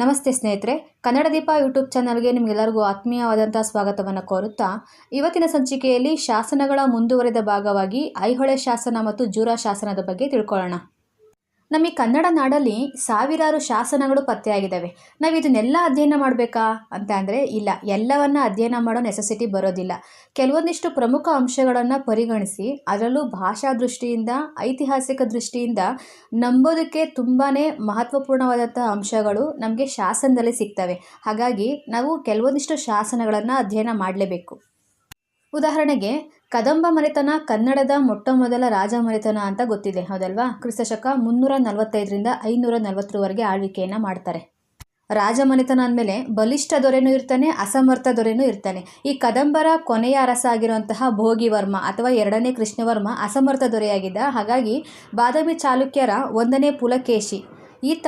ನಮಸ್ತೆ ಸ್ನೇಹಿತರೆ, ಕನ್ನಡ ದೀಪ ಯೂಟ್ಯೂಬ್ ಚಾನಲ್ಗೆ ನಿಮಗೆಲ್ಲರಿಗೂ ಆತ್ಮೀಯವಾದಂಥ ಸ್ವಾಗತವನ್ನು ಕೋರುತ್ತಾ, ಇವತ್ತಿನ ಸಂಚಿಕೆಯಲ್ಲಿ ಶಾಸನಗಳ ಮುಂದುವರೆದ ಭಾಗವಾಗಿ ಐಹೊಳೆ ಶಾಸನ ಮತ್ತು ಜೂರ ಶಾಸನದ ಬಗ್ಗೆ ತಿಳ್ಕೊಳ್ಳೋಣ. ನಮ್ಮ ಕನ್ನಡ ನಾಡಲ್ಲಿ ಸಾವಿರಾರು ಶಾಸನಗಳು ಪತ್ತೆಯಾಗಿದ್ದಾವೆ. ನಾವು ಇದನ್ನೆಲ್ಲ ಅಧ್ಯಯನ ಮಾಡಬೇಕಾ? ಅಂತ ಅಂದರೆ ಇಲ್ಲ. ಎಲ್ಲವನ್ನ ಅಧ್ಯಯನ ಮಾಡೋ ನೆಸೆಸಿಟಿ ಬರೋದಿಲ್ಲ. ಕೆಲವೊಂದಿಷ್ಟು ಪ್ರಮುಖ ಅಂಶಗಳನ್ನು ಪರಿಗಣಿಸಿ, ಅದರಲ್ಲೂ ಭಾಷಾ ದೃಷ್ಟಿಯಿಂದ, ಐತಿಹಾಸಿಕ ದೃಷ್ಟಿಯಿಂದ ನಂಬೋದಕ್ಕೆ ತುಂಬಾ ಮಹತ್ವಪೂರ್ಣವಾದಂಥ ಅಂಶಗಳು ನಮಗೆ ಶಾಸನದಲ್ಲಿ ಸಿಗ್ತವೆ. ಹಾಗಾಗಿ ನಾವು ಕೆಲವೊಂದಿಷ್ಟು ಶಾಸನಗಳನ್ನು ಅಧ್ಯಯನ ಮಾಡಲೇಬೇಕು. ಉದಾಹರಣೆಗೆ ಕದಂಬ ಮನೆತನ, ಕನ್ನಡದ ಮೊಟ್ಟ ಮೊದಲ ರಾಜ ಮನೆತನ ಅಂತ ಗೊತ್ತಿದೆ, ಹೌದಲ್ವಾ? ಕ್ರಿಸ್ತಶಕ ಮುನ್ನೂರ ನಲವತ್ತೈದರಿಂದ ಐನೂರ ನಲವತ್ತರವರೆಗೆ ಆಳ್ವಿಕೆಯನ್ನು ಮಾಡ್ತಾರೆ. ರಾಜ ಮನೆತನ ಅಂದಮೇಲೆ ಬಲಿಷ್ಠ ದೊರೆನೂ ಇರ್ತಾನೆ, ಅಸಮರ್ಥ ದೊರೆನೂ ಇರ್ತಾನೆ. ಈ ಕದಂಬರ ಕೊನೆಯ ಅರಸ ಆಗಿರುವಂತಹ ಭೋಗಿವರ್ಮ ಅಥವಾ ಎರಡನೇ ಕೃಷ್ಣವರ್ಮ ಅಸಮರ್ಥ ದೊರೆಯಾಗಿದ್ದ, ಹಾಗಾಗಿ ಬಾದಾಮಿ ಚಾಲುಕ್ಯರ ಒಂದನೇ ಪುಲಕೇಶಿ. ಈತ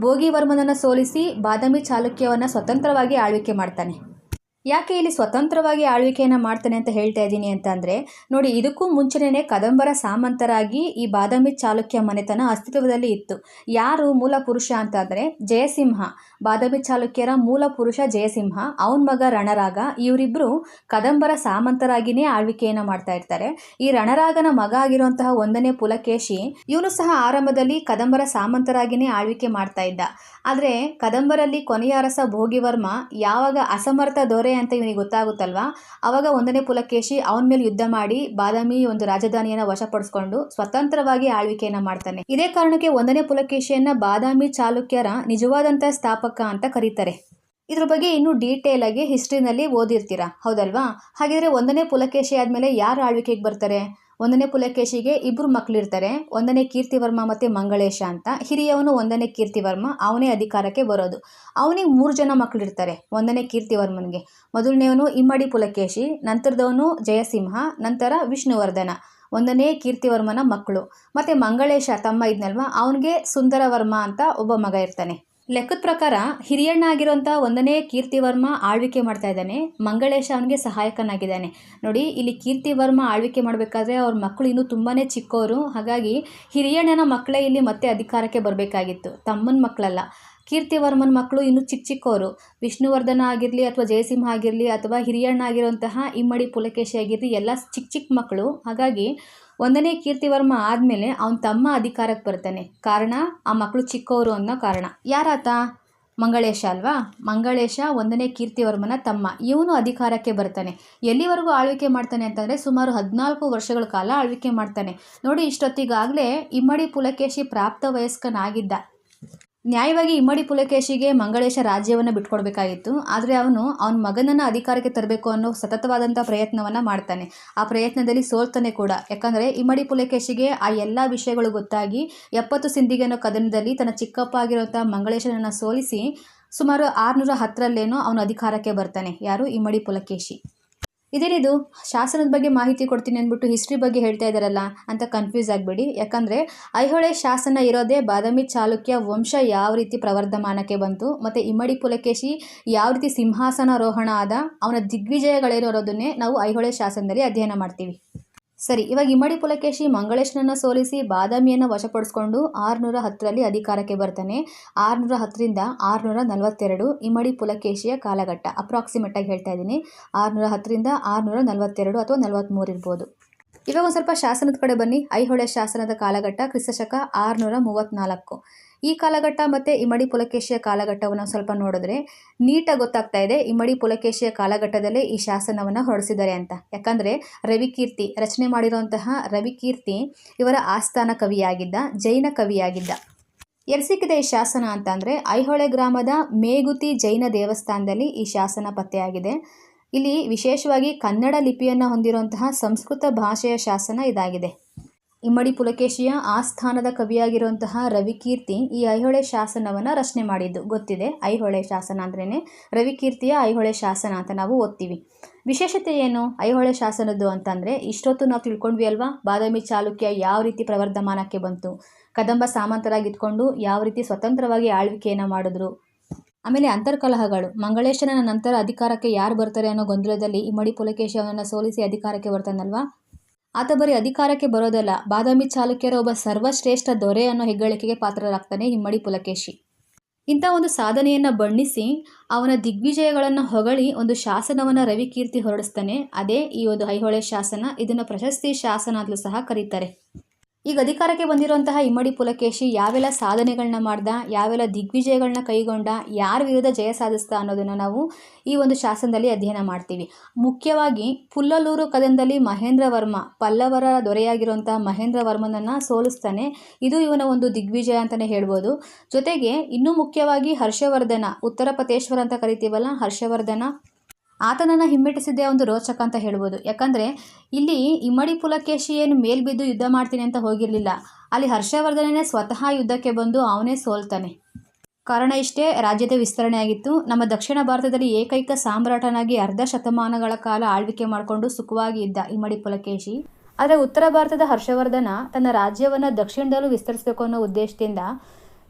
ಭೋಗಿವರ್ಮನನ್ನು ಸೋಲಿಸಿ ಬಾದಾಮಿ ಚಾಲುಕ್ಯವನ್ನು ಸ್ವತಂತ್ರವಾಗಿ ಆಳ್ವಿಕೆ ಮಾಡ್ತಾನೆ. ಯಾಕೆ ಇಲ್ಲಿ ಸ್ವತಂತ್ರವಾಗಿ ಆಳ್ವಿಕೆಯನ್ನು ಮಾಡ್ತಾನೆ ಅಂತ ಹೇಳ್ತಾ ಇದ್ದೀನಿ ಅಂತ ಅಂದರೆ ನೋಡಿ ಇದಕ್ಕೂ ಮುಂಚೆನೇ ಕದಂಬರ ಸಾಮಂತರಾಗಿ ಈ ಬಾದಾಮಿ ಚಾಲುಕ್ಯ ಮನೆತನ ಅಸ್ತಿತ್ವದಲ್ಲಿ ಇತ್ತು. ಯಾರು ಮೂಲ ಪುರುಷ ಅಂತ ಅಂದರೆ ಜಯಸಿಂಹ. ಬಾದಾಮಿ ಚಾಲುಕ್ಯರ ಮೂಲ ಪುರುಷ ಜಯಸಿಂಹ, ಅವನ ಮಗ ರಣರಾಗ ಇವರಿಬ್ಬರು ಕದಂಬರ ಸಾಮಂತರಾಗಿನೇ ಆಳ್ವಿಕೆಯನ್ನು ಮಾಡ್ತಾ ಇರ್ತಾರೆ. ಈ ರಣರಾಗನ ಮಗ ಆಗಿರುವಂತಹ ಒಂದನೇ ಪುಲಕೇಶಿ, ಇವನು ಸಹ ಆರಂಭದಲ್ಲಿ ಕದಂಬರ ಸಾಮಂತರಾಗಿನೇ ಆಳ್ವಿಕೆ ಮಾಡ್ತಾ ಇದ್ದ. ಆದರೆ ಕದಂಬರಲ್ಲಿ ಕೊನೆಯ ಅರಸ ಭೋಗಿವರ್ಮ, ಯಾವಾಗ ಅಸಮರ್ಥ ದೊರೆ ಅಂತ ಇವನಿಗೆ ಗೊತ್ತಾಗುತ್ತಲ್ವಾ? ಆವಾಗ ಒಂದನೇ ಪುಲಕೇಶಿ ಅವನ ಮೇಲೆ ಯುದ್ಧ ಮಾಡಿ ಬಾದಾಮಿ ಒಂದು ರಾಜಧಾನಿಯನ್ನು ವಶಪಡಿಸಿಕೊಂಡು ಸ್ವತಂತ್ರವಾಗಿ ಆಳ್ವಿಕೆಯನ್ನ ಮಾಡ್ತಾನೆ. ಇದೇ ಕಾರಣಕ್ಕೆ ಒಂದನೇ ಪುಲಕೇಶಿಯನ್ನ ಬಾದಾಮಿ ಚಾಲುಕ್ಯರ ನಿಜವಾದಂತಹ ಸ್ಥಾಪಕ ಅಂತ ಕರೀತಾರೆ. ಇದ್ರ ಬಗ್ಗೆ ಇನ್ನೂ ಡೀಟೇಲ್ ಆಗಿ ಹಿಸ್ಟ್ರಿನಲ್ಲಿ ಓದಿರ್ತೀರಾ? ಹೌದಲ್ವಾ? ಹಾಗಿದ್ರೆ ಒಂದನೇ ಪುಲಕೇಶಿ ಆದಮೇಲೆ ಯಾರು ಆಳ್ವಿಕೆಗೆ ಬರ್ತಾರೆ? ಒಂದನೇ ಪುಲಕೇಶಿಗೆ ಇಬ್ಬರು ಮಕ್ಕಳಿರ್ತಾರೆ ಒಂದನೇ ಕೀರ್ತಿವರ್ಮ ಮತ್ತು ಮಂಗಳೇಶ ಅಂತ. ಹಿರಿಯವನು ಒಂದನೇ ಕೀರ್ತಿವರ್ಮ, ಅವನೇ ಅಧಿಕಾರಕ್ಕೆ ಬರೋದು. ಅವನಿಗೆ ಮೂರು ಜನ ಮಕ್ಕಳಿರ್ತಾರೆ ಒಂದನೇ ಕೀರ್ತಿವರ್ಮನಿಗೆ. ಮೊದಲನೆಯವನು ಇಮ್ಮಡಿ ಪುಲಕೇಶಿ, ನಂತರದವನು ಜಯಸಿಂಹ, ನಂತರ ವಿಷ್ಣುವರ್ಧನ, ಒಂದನೇ ಕೀರ್ತಿವರ್ಮನ ಮಕ್ಕಳು. ಮತ್ತು ಮಂಗಳೇಶ ತಮ್ಮ ಇದ್ನಲ್ವ? ಅವನಿಗೆ ಸುಂದರವರ್ಮ ಅಂತ ಒಬ್ಬ ಮಗ ಇರ್ತಾನೆ. ಲೆಕ್ಕದ ಪ್ರಕಾರ ಹಿರಿಯಣ್ಣ ಆಗಿರುವಂಥ ಒಂದನೇ ಕೀರ್ತಿವರ್ಮ ಆಳ್ವಿಕೆ ಮಾಡ್ತಾ ಇದ್ದಾನೆ. ಮಂಗಳೇಶ ಅವನಿಗೆ ಸಹಾಯಕನಾಗಿದ್ದಾನೆ. ನೋಡಿ, ಇಲ್ಲಿ ಕೀರ್ತಿವರ್ಮ ಆಳ್ವಿಕೆ ಮಾಡಬೇಕಾದ್ರೆ ಅವ್ರ ಮಕ್ಕಳು ಇನ್ನೂ ತುಂಬಾ ಚಿಕ್ಕವರು ಹಾಗಾಗಿ ಹಿರಿಯಣ್ಣನ ಮಕ್ಕಳೇ ಇಲ್ಲಿ ಮತ್ತೆ ಅಧಿಕಾರಕ್ಕೆ ಬರಬೇಕಾಗಿತ್ತು. ತಮ್ಮನ ಮಕ್ಕಳಲ್ಲ. ಕೀರ್ತಿವರ್ಮನ ಮಕ್ಕಳು ಇನ್ನೂ ಚಿಕ್ಕ ಚಿಕ್ಕವರು ವಿಷ್ಣುವರ್ಧನ ಆಗಿರಲಿ ಅಥವಾ ಜಯಸಿಂಹ ಆಗಿರಲಿ ಅಥವಾ ಹಿರಿಯಣ್ಣ ಆಗಿರುವಂತಹ ಇಮ್ಮಡಿ ಪುಲಕೇಶಿ ಆಗಿರಲಿ ಎಲ್ಲ ಚಿಕ್ಕ ಚಿಕ್ಕ ಮಕ್ಕಳು. ಹಾಗಾಗಿ ಒಂದನೇ ಕೀರ್ತಿವರ್ಮ ಆದಮೇಲೆ ಅವನ ತಮ್ಮ ಅಧಿಕಾರಕ್ಕೆ ಬರ್ತಾನೆ. ಕಾರಣ, ಆ ಮಕ್ಕಳು ಚಿಕ್ಕವರು ಅನ್ನೋ ಕಾರಣ. ಯಾರಾತ? ಮಂಗಳೇಶ ಅಲ್ವಾ? ಮಂಗಳೇಶ ಒಂದನೇ ಕೀರ್ತಿವರ್ಮನ ತಮ್ಮ. ಇವನು ಅಧಿಕಾರಕ್ಕೆ ಬರ್ತಾನೆ. ಎಲ್ಲಿವರೆಗೂ ಆಳ್ವಿಕೆ ಮಾಡ್ತಾನೆ ಅಂತಂದರೆ ಸುಮಾರು ಹದಿನಾಲ್ಕು ವರ್ಷಗಳ ಕಾಲ ಆಳ್ವಿಕೆ ಮಾಡ್ತಾನೆ. ನೋಡಿ, ಇಷ್ಟೊತ್ತಿಗಾಗಲೇ ಇಮ್ಮಡಿ ಪುಲಕೇಶಿ ಪ್ರಾಪ್ತ ವಯಸ್ಕನಾಗಿದ್ದ. ನ್ಯಾಯವಾಗಿ ಇಮ್ಮಡಿ ಪುಲಕೇಶಿಗೆ ಮಂಗಳೇಶ ರಾಜ್ಯವನ್ನು ಬಿಟ್ಕೊಡ್ಬೇಕಾಗಿತ್ತು. ಆದರೆ ಅವನು ಅವನ ಮಗನನ್ನು ಅಧಿಕಾರಕ್ಕೆ ತರಬೇಕು ಅನ್ನೋ ಸತತವಾದಂಥ ಪ್ರಯತ್ನವನ್ನು ಮಾಡ್ತಾನೆ. ಆ ಪ್ರಯತ್ನದಲ್ಲಿ ಸೋಲ್ತಾನೆ ಕೂಡ. ಯಾಕಂದರೆ ಇಮ್ಮಡಿ ಪುಲಕೇಶಿಗೆ ಆ ಎಲ್ಲ ವಿಷಯಗಳು ಗೊತ್ತಾಗಿ ಎಪ್ಪತ್ತು ಸಿಂಧಿಗೆ ಅನ್ನೋ ಕದನದಲ್ಲಿ ತನ್ನ ಚಿಕ್ಕಪ್ಪ ಆಗಿರುವಂಥ ಮಂಗಳೇಶನನ್ನು ಸೋಲಿಸಿ ಸುಮಾರು ಆರುನೂರ ಹತ್ತರಲ್ಲೇನೋ ಅವನು ಅಧಿಕಾರಕ್ಕೆ ಬರ್ತಾನೆ. ಯಾರು? ಇಮ್ಮಡಿ ಪುಲಕೇಶಿ. ಇದೇನಿದು ಶಾಸನದ ಬಗ್ಗೆ ಮಾಹಿತಿ ಕೊಡ್ತೀನಿ ಅಂದ್ಬಿಟ್ಟು ಹಿಸ್ಟ್ರಿ ಬಗ್ಗೆ ಹೇಳ್ತಾ ಇದ್ದಾರಲ್ಲ ಅಂತ ಕನ್ಫ್ಯೂಸ್ ಆಗಬೇಡಿ. ಯಾಕಂದರೆ ಐಹೊಳೆ ಶಾಸನ ಇರೋದೇ ಬಾದಾಮಿ ಚಾಲುಕ್ಯ ವಂಶ ಯಾವ ರೀತಿ ಪ್ರವರ್ಧಮಾನಕ್ಕೆ ಬಂತು, ಮತ್ತು ಇಮ್ಮಡಿ ಪುಲಕೇಶಿ ಯಾವ ರೀತಿ ಸಿಂಹಾಸನಾರೋಹಣ ಆದ, ಅವನ ದಿಗ್ವಿಜಯಗಳೇನಿರೋದನ್ನೇ ನಾವು ಐಹೊಳೆ ಶಾಸನದಲ್ಲಿ ಅಧ್ಯಯನ ಮಾಡ್ತೀವಿ. ಸರಿ, ಇವಾಗ ಇಮ್ಮಡಿ ಪುಲಕೇಶಿ ಮಂಗಳೇಶನನ್ನು ಸೋಲಿಸಿ ಬಾದಾಮಿಯನ್ನು ವಶಪಡಿಸ್ಕೊಂಡು ಆರುನೂರ ಹತ್ತರಲ್ಲಿ ಅಧಿಕಾರಕ್ಕೆ ಬರ್ತಾನೆ. ಆರುನೂರ ಹತ್ತರಿಂದ ಆರುನೂರ ನಲವತ್ತೆರಡು ಇಮ್ಮಡಿ ಪುಲಕೇಶಿಯ ಕಾಲಘಟ್ಟ. ಅಪ್ರಾಕ್ಸಿಮೇಟಾಗಿ ಹೇಳ್ತಾ ಇದ್ದೀನಿ. ಆರುನೂರ ಹತ್ತರಿಂದ ಆರುನೂರ ನಲವತ್ತೆರಡು ಅಥವಾ ನಲವತ್ತ್ಮೂರು ಇರ್ಬೋದು. ಇವಾಗ ಒಂದು ಸ್ವಲ್ಪ ಶಾಸನದ ಕಡೆ ಬನ್ನಿ. ಐಹೊಳೆ ಶಾಸನದ ಕಾಲಘಟ್ಟ ಕ್ರಿಸ್ತಶಕ ಆರುನೂರ ಮೂವತ್ತ್ನಾಲ್ಕು ಈ ಕಾಲಘಟ್ಟ ಮತ್ತು ಇಮಡಿ ಪುಲಕೇಶಿಯ ಕಾಲಘಟ್ಟವನ್ನು ಸ್ವಲ್ಪ ನೋಡಿದ್ರೆ ನೀಟಾಗಿ ಗೊತ್ತಾಗ್ತಾ ಇದೆ. ಇಮ್ಮಡಿ ಪುಲಕೇಶಿಯ ಕಾಲಘಟ್ಟದಲ್ಲೇ ಈ ಶಾಸನವನ್ನು ಹೊರಡಿಸಿದ್ದಾರೆ ಅಂತ. ಯಾಕಂದರೆ ರವಿಕೀರ್ತಿ, ರಚನೆ ಮಾಡಿರುವಂತಹ ರವಿಕೀರ್ತಿ ಇವರ ಆಸ್ಥಾನ ಕವಿಯಾಗಿದ್ದ, ಜೈನ ಕವಿಯಾಗಿದ್ದ. ಎಲ್ಲಿ ಸಿಕ್ಕಿದೆ ಈ ಶಾಸನ ಅಂತ ಅಂದರೆ ಐಹೊಳೆ ಗ್ರಾಮದ ಮೇಗುತಿ ಜೈನ ದೇವಸ್ಥಾನದಲ್ಲಿ ಈ ಶಾಸನ ಪತ್ತೆಯಾಗಿದೆ. ಇಲ್ಲಿ ವಿಶೇಷವಾಗಿ ಕನ್ನಡ ಲಿಪಿಯನ್ನು ಹೊಂದಿರುವಂತಹ ಸಂಸ್ಕೃತ ಭಾಷೆಯ ಶಾಸನ ಇದಾಗಿದೆ. ಇಮ್ಮಡಿ ಪುಲಕೇಶಿಯ ಆಸ್ಥಾನದ ಕವಿಯಾಗಿರುವಂತಹ ರವಿಕೀರ್ತಿ ಈ ಐಹೊಳೆ ಶಾಸನವನ್ನು ರಚನೆ ಮಾಡಿದ್ದು. ಗೊತ್ತಿದೆ? ಐಹೊಳೆ ಶಾಸನ ಅಂದ್ರೇ ರವಿಕೀರ್ತಿಯ ಐಹೊಳೆ ಶಾಸನ ಅಂತ ನಾವು ಓದ್ತೀವಿ. ವಿಶೇಷತೆ ಏನು? ಐಹೊಳೆ ಶಾಸನದ್ದು ಅಂತಂದರೆ ಇಷ್ಟೊತ್ತು ನಾವು ತಿಳ್ಕೊಂಡ್ವಿ ಅಲ್ವಾ? ಬಾದಾಮಿ ಚಾಲುಕ್ಯ ಯಾವ ರೀತಿ ಪ್ರವರ್ಧಮಾನಕ್ಕೆ ಬಂತು? ಕದಂಬ ಸಾಮಂತರಾಗಿದ್ಕೊಂಡು ಯಾವ ರೀತಿ ಸ್ವತಂತ್ರವಾಗಿ ಆಳ್ವಿಕೆಯನ್ನು ಮಾಡಿದ್ರು? ಆಮೇಲೆ ಅಂತರ್ಕಲಹಗಳು. ಮಂಗಳೇಶನ ನಂತರ ಅಧಿಕಾರಕ್ಕೆ ಯಾರು ಬರ್ತಾರೆ ಅನ್ನೋ ಗೊಂದಲದಲ್ಲಿ ಇಮ್ಮಡಿ ಪುಲಕೇಶಿ ಅವನನ್ನು ಸೋಲಿಸಿ ಅಧಿಕಾರಕ್ಕೆ ಬರ್ತಾನಲ್ವಾ? ಆತ ಬರೀ ಅಧಿಕಾರಕ್ಕೆ ಬರೋದಲ್ಲ, ಬಾದಾಮಿ ಚಾಲುಕ್ಯರ ಒಬ್ಬ ಸರ್ವಶ್ರೇಷ್ಠ ದೊರೆ ಅನ್ನೋ ಹೆಗ್ಗಳಿಕೆಗೆ ಪಾತ್ರರಾಗ್ತಾನೆ ಇಮ್ಮಡಿ ಪುಲಕೇಶಿ. ಇಂಥ ಒಂದು ಸಾಧನೆಯನ್ನು ಬಣ್ಣಿಸಿ ಅವನ ದಿಗ್ವಿಜಯಗಳನ್ನು ಹೊಗಳಿ ಒಂದು ಶಾಸನವನ್ನು ರವಿಕೀರ್ತಿ ಹೊರಡಿಸ್ತಾನೆ. ಅದೇ ಈ ಒಂದು ಐಹೊಳೆ ಶಾಸನ. ಇದನ್ನು ಪ್ರಶಸ್ತಿ ಶಾಸನ ಅಂತಲೂ ಸಹ ಕರೀತಾರೆ. ಈಗ ಅಧಿಕಾರಕ್ಕೆ ಬಂದಿರುವಂತಹ ಇಮ್ಮಡಿ ಪುಲಕೇಶಿ ಯಾವೆಲ್ಲ ಸಾಧನೆಗಳನ್ನ ಮಾಡ್ದ, ಯಾವೆಲ್ಲ ದಿಗ್ವಿಜಯಗಳನ್ನ ಕೈಗೊಂಡ, ಯಾರ ವಿರುದ್ಧ ಜಯ ಸಾಧಿಸ್ದ ಅನ್ನೋದನ್ನು ನಾವು ಈ ಒಂದು ಶಾಸನದಲ್ಲಿ ಅಧ್ಯಯನ ಮಾಡ್ತೀವಿ. ಮುಖ್ಯವಾಗಿ ಪುಲ್ಲಲೂರು ಕದನದಲ್ಲಿ ಮಹೇಂದ್ರ ವರ್ಮ, ಪಲ್ಲವರ ದೊರೆಯಾಗಿರುವಂತಹ ಮಹೇಂದ್ರ ವರ್ಮನನ್ನು ಸೋಲಿಸ್ತಾನೆ. ಇದು ಇವನ ಒಂದು ದಿಗ್ವಿಜಯ ಅಂತಲೇ ಹೇಳ್ಬೋದು. ಜೊತೆಗೆ ಇನ್ನೂ ಮುಖ್ಯವಾಗಿ ಹರ್ಷವರ್ಧನ, ಉತ್ತರ ಅಂತ ಕರಿತೀವಲ್ಲ, ಹರ್ಷವರ್ಧನ ಆತನನ್ನು ಹಿಮ್ಮೆಟ್ಟಿಸಿದ್ದೇ ಒಂದು ರೋಚಕ ಅಂತ ಹೇಳ್ಬೋದು. ಯಾಕಂದರೆ, ಇಲ್ಲಿ ಇಮ್ಮಡಿ ಪುಲಕೇಶಿ ಏನು ಮೇಲ್ಬಿದ್ದು ಯುದ್ಧ ಮಾಡ್ತೀನಿ ಅಂತ ಹೋಗಿರಲಿಲ್ಲ. ಅಲ್ಲಿ ಹರ್ಷವರ್ಧನನೇ ಸ್ವತಃ ಯುದ್ಧಕ್ಕೆ ಬಂದು ಅವನೇ ಸೋಲ್ತಾನೆ. ಕಾರಣ ಇಷ್ಟೇ, ರಾಜ್ಯದ ವಿಸ್ತರಣೆ ಆಗಿತ್ತು. ನಮ್ಮ ದಕ್ಷಿಣ ಭಾರತದಲ್ಲಿ ಏಕೈಕ ಸಾಮ್ರಾಟನಾಗಿ ಅರ್ಧ ಶತಮಾನಗಳ ಕಾಲ ಆಳ್ವಿಕೆ ಮಾಡಿಕೊಂಡು ಸುಖವಾಗಿ ಇದ್ದ ಇಮ್ಮಡಿ ಪುಲಕೇಶಿ. ಆದರೆ ಉತ್ತರ ಭಾರತದ ಹರ್ಷವರ್ಧನ ತನ್ನ ರಾಜ್ಯವನ್ನು ದಕ್ಷಿಣದಲ್ಲೂ ವಿಸ್ತರಿಸಬೇಕು ಅನ್ನೋ ಉದ್ದೇಶದಿಂದ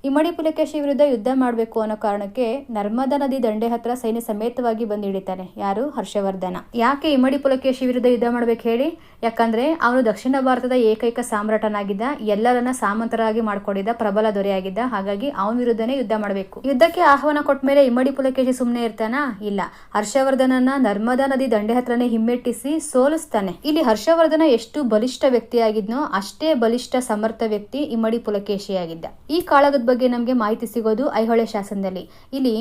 ಇಮ್ಮಡಿ ಪುಲಕೇಶಿ ವಿರುದ್ಧ ಯುದ್ಧ ಮಾಡಬೇಕು ಅನ್ನೋ ಕಾರಣಕ್ಕೆ ನರ್ಮದಾ ನದಿ ದಂಡೆ ಹತ್ರ ಸೈನ್ಯ ಸಮೇತವಾಗಿ ಬಂದು ಹಿಡಿತಾನೆ. ಯಾರು? ಹರ್ಷವರ್ಧನ. ಯಾಕೆ ಇಮ್ಮಡಿ ಪುಲಕೇಶಿ ವಿರುದ್ಧ ಯುದ್ಧ ಮಾಡ್ಬೇಕು ಹೇಳಿ? ಯಾಕಂದ್ರೆ ಅವನು ದಕ್ಷಿಣ ಭಾರತದ ಏಕೈಕ ಸಾಮ್ರಾಟನಾಗಿದ್ದ, ಎಲ್ಲರನ್ನ ಸಾಮಂತರಾಗಿ ಮಾಡ್ಕೊಂಡಿದ್ದ ಪ್ರಬಲ ದೊರೆಯಾಗಿದ್ದ, ಹಾಗಾಗಿ ಅವನ ವಿರುದ್ಧನೇ ಯುದ್ಧ ಮಾಡಬೇಕು. ಯುದ್ಧಕ್ಕೆ ಆಹ್ವಾನ ಕೊಟ್ಟ ಮೇಲೆ ಇಮ್ಮಡಿ ಪುಲಕೇಶಿ ಸುಮ್ಮನೆ ಇರ್ತಾನ? ಇಲ್ಲ. ಹರ್ಷವರ್ಧನನ ನರ್ಮದಾ ನದಿ ದಂಡೆ ಹತ್ರನೇ ಹಿಮ್ಮೆಟ್ಟಿಸಿ ಸೋಲಿಸ್ತಾನೆ. ಇಲ್ಲಿ ಹರ್ಷವರ್ಧನ ಎಷ್ಟು ಬಲಿಷ್ಠ ವ್ಯಕ್ತಿಯಾಗಿದ್ನೋ ಅಷ್ಟೇ ಬಲಿಷ್ಠ ಸಮರ್ಥ ವ್ಯಕ್ತಿ ಇಮ್ಮಡಿ ಪುಲಕೇಶಿಯಾಗಿದ್ದ ಈ ಕಾಳಗದ ಬಗ್ಗೆ ನಮಗೆ ಮಾಹಿತಿ ಸಿಗೋದು ಐಹೊಳೆ ಶಾಸನದಲ್ಲಿ. ಇಲ್ಲಿ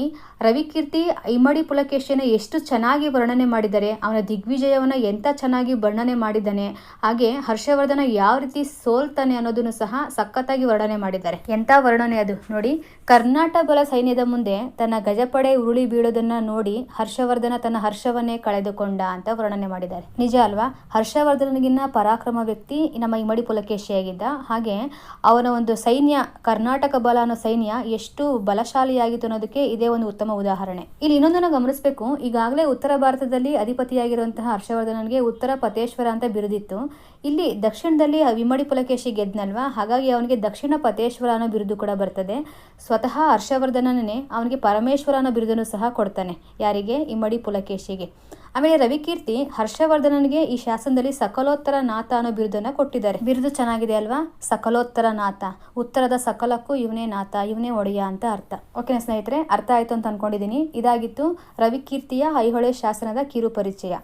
ರವಿಕೀರ್ತಿ ಇಮ್ಮಡಿ ಪುಲಕೇಶಿಯನ್ನು ಎಷ್ಟು ಚೆನ್ನಾಗಿ ವರ್ಣನೆ ಮಾಡಿದ್ದಾರೆ, ಅವನ ದಿಗ್ವಿಜಯವನ್ನ ಎಂತ ಚೆನ್ನಾಗಿ ವರ್ಣನೆ ಮಾಡಿದ್ದಾನೆ, ಹಾಗೆ ಹರ್ಷವರ್ಧನ ಯಾವ ರೀತಿ ಸೋಲ್ತಾನೆ ಅನ್ನೋದನ್ನು ಸಹ ಸಖತ್ತಾಗಿ ವರ್ಣನೆ ಮಾಡಿದ್ದಾರೆ. ಎಂತ ವರ್ಣನೆ ಅದು? ನೋಡಿ ಕರ್ನಾಟಕ ಬಲ ಸೈನ್ಯದ ಮುಂದೆ ತನ್ನ ಗಜಪಡೆ ಉರುಳಿ ಬೀಳೋದನ್ನ ನೋಡಿ ಹರ್ಷವರ್ಧನ ತನ್ನ ಹರ್ಷವನ್ನೇ ಕಳೆದುಕೊಂಡ ಅಂತ ವರ್ಣನೆ ಮಾಡಿದ್ದಾರೆ. ನಿಜ ಅಲ್ವಾ? ಹರ್ಷವರ್ಧನಗಿನ್ನ ಪರಾಕ್ರಮ ವ್ಯಕ್ತಿ ನಮ್ಮ ಇಮ್ಮಡಿ ಪುಲಕೇಶಿಯಾಗಿದ್ದ. ಹಾಗೆ ಅವನ ಒಂದು ಸೈನ್ಯ ಕರ್ನಾಟಕ ಬಲ ಅನ್ನೋ ಸೈನ್ಯ ಎಷ್ಟು ಬಲಶಾಲಿಯಾಗಿತ್ತು ಅನ್ನೋದಕ್ಕೆ ಇದೇ ಒಂದು ಉತ್ತಮ ಉದಾಹರಣೆ. ಇಲ್ಲಿ ಇನ್ನೊಂದನ್ನು ಗಮನಿಸಬೇಕು. ಈಗಾಗಲೇ ಉತ್ತರ ಭಾರತದಲ್ಲಿ ಅಧಿಪತಿಯಾಗಿರುವಂತಹ ಹರ್ಷವರ್ಧನನಿಗೆ ಉತ್ತರ ಪತೇಶ್ವರ ಅಂತ ಬಿರುದಿತ್ತು. ಇಲ್ಲಿ ದಕ್ಷಿಣದಲ್ಲಿ ವಿಮಡಿ ಪುಲಕೇಶಿ ಗೆದ್ನಲ್ವಾ? ಹಾಗಾಗಿ ಅವನಿಗೆ ದಕ್ಷಿಣ ಪತೇಶ್ವರ ಅನ್ನೋ ಬಿರುದು ಕೂಡ ಬರ್ತದೆ. ಸ್ವತಃ ಹರ್ಷವರ್ಧನನೇ ಅವನಿಗೆ ಪರಮೇಶ್ವರ ಅನ್ನೋ ಬಿರುದನ್ನು ಸಹ ಕೊಡ್ತಾನೆ ಯಾರಿಗೆ? ಇಮ್ಮಡಿ ಪುಲಕೇಶಿಗೆ. ಆಮೇಲೆ ರವಿಕೀರ್ತಿ ಹರ್ಷವರ್ಧನನಿಗೆ ಈ ಶಾಸನದಲ್ಲಿ ಸಕಲೋತ್ತರ ನಾಥ ಅನ್ನೋ ಬಿರುದನ್ನ ಕೊಟ್ಟಿದ್ದಾರೆ. ಬಿರುದು ಚೆನ್ನಾಗಿದೆ ಅಲ್ವಾ? ಸಕಲೋತ್ತರ ನಾಥ. ಉತ್ತರದ ಸಕಲಕ್ಕೂ ಇವನೇ ನಾಥ, ಇವನೇ ಒಡೆಯ ಅಂತ ಅರ್ಥ. ಓಕೆನಾ ಸ್ನೇಹಿತರೆ, ಅರ್ಥ ಆಯ್ತು ಅಂತ ಅನ್ಕೊಂಡಿದ್ದೀನಿ ಇದಾಗಿತ್ತು ರವಿಕೀರ್ತಿಯ ಐಹೊಳೆ ಶಾಸನದ ಕಿರು ಪರಿಚಯ.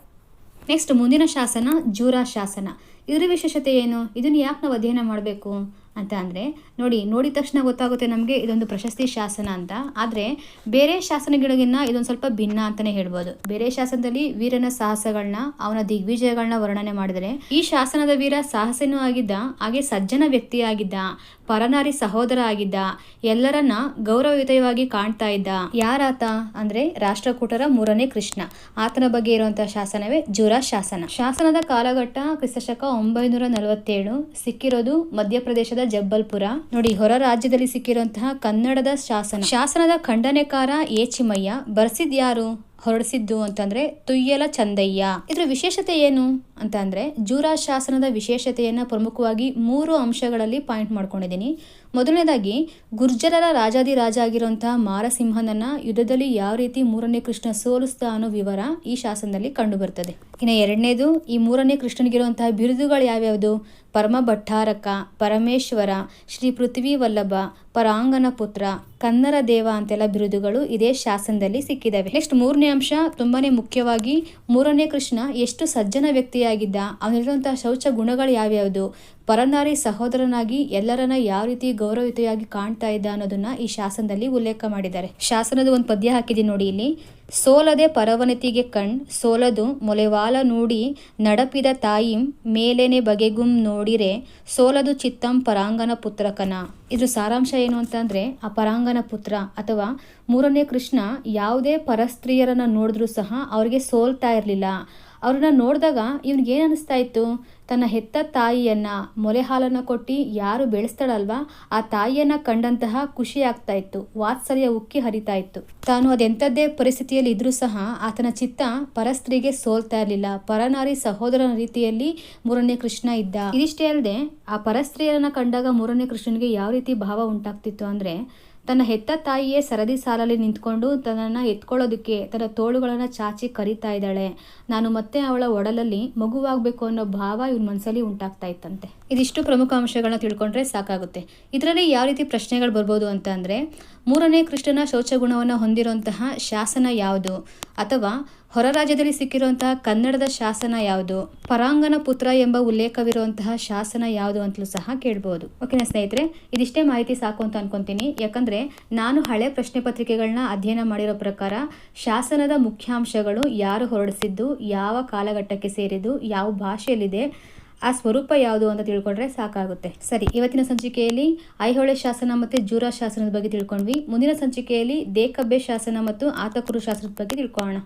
ನೆಕ್ಸ್ಟ್ ಮುಂದಿನ ಶಾಸನ ಜೂರಾ ಶಾಸನ. ಇದರ ವಿಶೇಷತೆ ಏನು? ಇದನ್ನು ಯಾಕೆ ನಾವು ಅಧ್ಯಯನ ಮಾಡಬೇಕು? ಅಂತ ಅಂದರೆ, ನೋಡಿ, ನೋಡಿದ ತಕ್ಷಣ ಗೊತ್ತಾಗುತ್ತೆ ನಮಗೆ ಇದೊಂದು ಪ್ರಶಸ್ತಿ ಶಾಸನ ಅಂತ. ಆದರೆ, ಬೇರೆ ಶಾಸನಗಳಿಗಿನ್ನ ಇದೊಂದು ಸ್ವಲ್ಪ ಭಿನ್ನ ಅಂತಲೇ ಹೇಳ್ಬೋದು. ಬೇರೆ ಶಾಸನದಲ್ಲಿ ವೀರನ ಸಾಹಸಗಳನ್ನ ಅವನ ದಿಗ್ವಿಜಯಗಳನ್ನ ವರ್ಣನೆ ಮಾಡಿದರೆ, ಈ ಶಾಸನದ ವೀರ ಸಾಹಸನೂ ಆಗಿದ್ದ, ಹಾಗೆ ಸಜ್ಜನ ವ್ಯಕ್ತಿಯಾಗಿದ್ದ ಪರನಾರಿ ಸಹೋದರ ಆಗಿದ್ದ, ಎಲ್ಲರನ್ನ ಗೌರವಯುತವಾಗಿ ಕಾಣ್ತಾ ಇದ್ದ ಯಾರಾತ ಅಂದ್ರೆ ರಾಷ್ಟ್ರಕೂಟರ ಮೂರನೇ ಕೃಷ್ಣ. ಆತನ ಬಗ್ಗೆ ಇರುವಂತಹ ಶಾಸನವೇ ಜುರ ಶಾಸನ. ಶಾಸನದ ಕಾಲಘಟ್ಟ ಕ್ರಿಸ್ತಶಕ ಒಂಬೈನೂರ ನಲವತ್ತೇಳು, ಸಿಕ್ಕಿರೋದು ಮಧ್ಯಪ್ರದೇಶದ ಜಬ್ಬಲ್ಪುರ. ನೋಡಿ, ಹೊರ ರಾಜ್ಯದಲ್ಲಿ ಸಿಕ್ಕಿರುವಂತಹ ಕನ್ನಡದ ಶಾಸನ. ಶಾಸನದ ಖಂಡನೆಕಾರ ಏಚಿಮಯ್ಯ ಬರ್ಸಿದ್ಯಾರು ಹೊರಡಿಸಿದ್ದು ಅಂತಂದ್ರೆ ತುಯ್ಯಲ ಚಂದಯ್ಯ. ಇದರ ವಿಶೇಷತೆ ಏನು? ಅಂತ ಅಂದ್ರೆ ಜೂರಾ ಶಾಸನದ ವಿಶೇಷತೆಯನ್ನ ಪ್ರಮುಖವಾಗಿ ಮೂರು ಅಂಶಗಳಲ್ಲಿ ಪಾಯಿಂಟ್ ಮಾಡ್ಕೊಂಡಿದ್ದೀನಿ. ಮೊದಲನೇದಾಗಿ, ಗುರ್ಜರರ ರಾಜಾದಿ ರಾಜ ಆಗಿರುವಂತಹ ಮಾರಸಿಂಹನನ್ನ ಯುದ್ಧದಲ್ಲಿ ಯಾವ ರೀತಿ ಮೂರನೇ ಕೃಷ್ಣ ಸೋಲಿಸ್ತಾ ಅನ್ನೋ ವಿವರ ಈ ಶಾಸನದಲ್ಲಿ ಕಂಡುಬರ್ತದೆ. ಇನ್ನು ಎರಡನೇದು, ಈ ಮೂರನೇ ಕೃಷ್ಣನಿಗಿರುವಂತಹ ಬಿರುದುಗಳು ಯಾವ್ಯಾವುದು? ಪರಮ ಭಟ್ಟಾರಕ, ಪರಮೇಶ್ವರ, ಶ್ರೀ ಪೃಥ್ವಿ ವಲ್ಲಭ ಪರಾಂಗನ ಪುತ್ರ, ಕನ್ನರ ದೇವ ಅಂತೆಲ್ಲ ಬಿರುದುಗಳು ಇದೇ ಶಾಸನದಲ್ಲಿ ಸಿಕ್ಕಿದಾವೆ. ನೆಕ್ಸ್ಟ್ ಮೂರನೇ ಅಂಶ ತುಂಬಾನೇ ಮುಖ್ಯವಾಗಿ ಮೂರನೇ ಕೃಷ್ಣ ಎಷ್ಟು ಸಜ್ಜನ ವ್ಯಕ್ತಿಯಾಗಿದ್ದ ಅವನಿರುವಂತಹ ಶೌಚ ಗುಣಗಳು ಯಾವ್ಯಾವುದು? ಪರನಾರಿ ಸಹೋದರನಾಗಿ ಎಲ್ಲರನ್ನ ಯಾವ ರೀತಿ ಗೌರವಯುತವಾಗಿ ಕಾಣ್ತಾ ಇದ್ದ ಅನ್ನೋದನ್ನ ಈ ಶಾಸನದಲ್ಲಿ ಉಲ್ಲೇಖ ಮಾಡಿದ್ದಾರೆ. ಶಾಸನದ ಒಂದು ಪದ್ಯ ಹಾಕಿದ್ದೀನಿ ನೋಡಿ ಇಲ್ಲಿ. ಸೋಲದೆ ಪರವನತಿಗೆ ಕಣ್, ಸೋಲದು ಮೊಲೆವಾಲ ನೋಡಿ, ನಡಪಿದ ತಾಯಿಂ ಮೇಲೆನೆ ಬಗೆಗುಂ ನೋಡಿರೆ, ಸೋಲದು ಚಿತ್ತಂ ಪರಾಂಗನ ಪುತ್ರಕನ ಇದ್ರ ಸಾರಾಂಶ ಏನು ಅಂತಂದ್ರೆ ಆ ಪರಾಂಗನ ಪುತ್ರ ಅಥವಾ ಮೂರನೇ ಕೃಷ್ಣ ಯಾವುದೇ ಪರಸ್ತ್ರೀಯರನ್ನ ನೋಡಿದ್ರು ಸಹ ಅವ್ರಿಗೆ ಸೋಲ್ತಾ ಇರಲಿಲ್ಲ. ಅವ್ರನ್ನ ನೋಡಿದಾಗ ಇವ್ನಿಗೆ ಏನು ಅನಿಸ್ತಾ ಇತ್ತು? ತನ್ನ ಹೆತ್ತ ತಾಯಿಯನ್ನ ಮೊಲೆ ಹಾಲನ್ನು ಕೊಟ್ಟು ಯಾರು ಬೆಳೆಸ್ತಾಳಲ್ವಾ? ಆ ತಾಯಿಯನ್ನು ಕಂಡಂತಹ ಖುಷಿ ಆಗ್ತಾ ಇತ್ತು. ವಾತ್ಸಲ್ಯ ಉಕ್ಕಿ ಹರಿತಾ ಇತ್ತು. ತಾನು ಅದೆಂಥದ್ದೇ ಪರಿಸ್ಥಿತಿಯಲ್ಲಿ ಇದ್ರೂ ಸಹ ಆತನ ಚಿತ್ತ ಪರಸ್ತ್ರೀಗೆ ಸೋಲ್ತಾ ಇರಲಿಲ್ಲ. ಪರನಾರಿ ಸಹೋದರನ ರೀತಿಯಲ್ಲಿ ಮೂರನೇ ಕೃಷ್ಣ ಇದ್ದ. ಇದಿಷ್ಟೇ ಅಲ್ಲದೆ ಆ ಪರಸ್ತ್ರೀಯರನ್ನು ಕಂಡಾಗ ಮೂರನೇ ಕೃಷ್ಣನಿಗೆ ಯಾವ ರೀತಿ ಭಾವ ಉಂಟಾಗ್ತಿತ್ತು ಅಂದ್ರೆ ತನ್ನ ಹೆತ್ತ ತಾಯಿಯೇ ಸರದಿ ಸಾಲಲ್ಲಿ ನಿಂತ್ಕೊಂಡು ತನ್ನನ್ನು ಎತ್ಕೊಳ್ಳೋದಕ್ಕೆ ತನ್ನ ತೋಳುಗಳನ್ನು ಚಾಚಿ ಕರಿತಾ ಇದ್ದಾಳೆ. ನಾನು ಮತ್ತೆ ಅವಳ ಒಡಲಲ್ಲಿ ಮಗುವಾಗಬೇಕು ಅನ್ನೋ ಭಾವ ಇವ್ನ ಮನಸ್ಸಲ್ಲಿ ಉಂಟಾಗ್ತಾ ಇತ್ತಂತೆ. ಇದಿಷ್ಟು ಪ್ರಮುಖ ಅಂಶಗಳನ್ನ ತಿಳ್ಕೊಂಡ್ರೆ ಸಾಕಾಗುತ್ತೆ. ಇದರಲ್ಲಿ ಯಾವ ರೀತಿ ಪ್ರಶ್ನೆಗಳು ಬರ್ಬೋದು ಅಂತ ಮೂರನೇ ಕೃಷ್ಣನ ಶೌಚಗುಣವನ್ನು ಹೊಂದಿರುವಂತಹ ಶಾಸನ ಯಾವುದು? ಅಥವಾ ಹೊರ ರಾಜ್ಯದಲ್ಲಿ ಸಿಕ್ಕಿರುವಂತಹ ಕನ್ನಡದ ಶಾಸನ ಯಾವುದು? ಪರಾಂಗನ ಪುತ್ರ ಎಂಬ ಉಲ್ಲೇಖವಿರುವಂತಹ ಶಾಸನ ಯಾವುದು ಅಂತಲೂ ಸಹ ಕೇಳ್ಬೋದು. ಓಕೆನಾ ಸ್ನೇಹಿತರೆ, ಇದಿಷ್ಟೇ ಮಾಹಿತಿ ಸಾಕು ಅಂತ ಅನ್ಕೊಂತೀನಿ. ಯಾಕಂದ್ರೆ ನಾನು ಹಳೆ ಪ್ರಶ್ನೆ ಪತ್ರಿಕೆಗಳನ್ನ ಅಧ್ಯಯನ ಮಾಡಿರೋ ಪ್ರಕಾರ ಶಾಸನದ ಮುಖ್ಯಾಂಶಗಳು ಯಾರು ಹೊರಡಿಸಿದ್ದು, ಯಾವ ಕಾಲಘಟ್ಟಕ್ಕೆ ಸೇರಿದ್ದು, ಯಾವ ಭಾಷೆಯಲ್ಲಿದೆ, ಆ ಸ್ವರೂಪ ಯಾವುದು ಅಂತ ತಿಳ್ಕೊಂಡ್ರೆ ಸಾಕಾಗುತ್ತೆ. ಸರಿ, ಇವತ್ತಿನ ಸಂಚಿಕೆಯಲ್ಲಿ ಐಹೊಳೆ ಶಾಸನ ಮತ್ತು ಜೂರಾ ಶಾಸನದ ಬಗ್ಗೆ ತಿಳ್ಕೊಂಡ್ವಿ. ಮುಂದಿನ ಸಂಚಿಕೆಯಲ್ಲಿ ದೇಕಬ್ಬೆ ಶಾಸನ ಮತ್ತು ಆತಕುರು ಶಾಸನದ ಬಗ್ಗೆ ತಿಳ್ಕೊಳ್ಳೋಣ.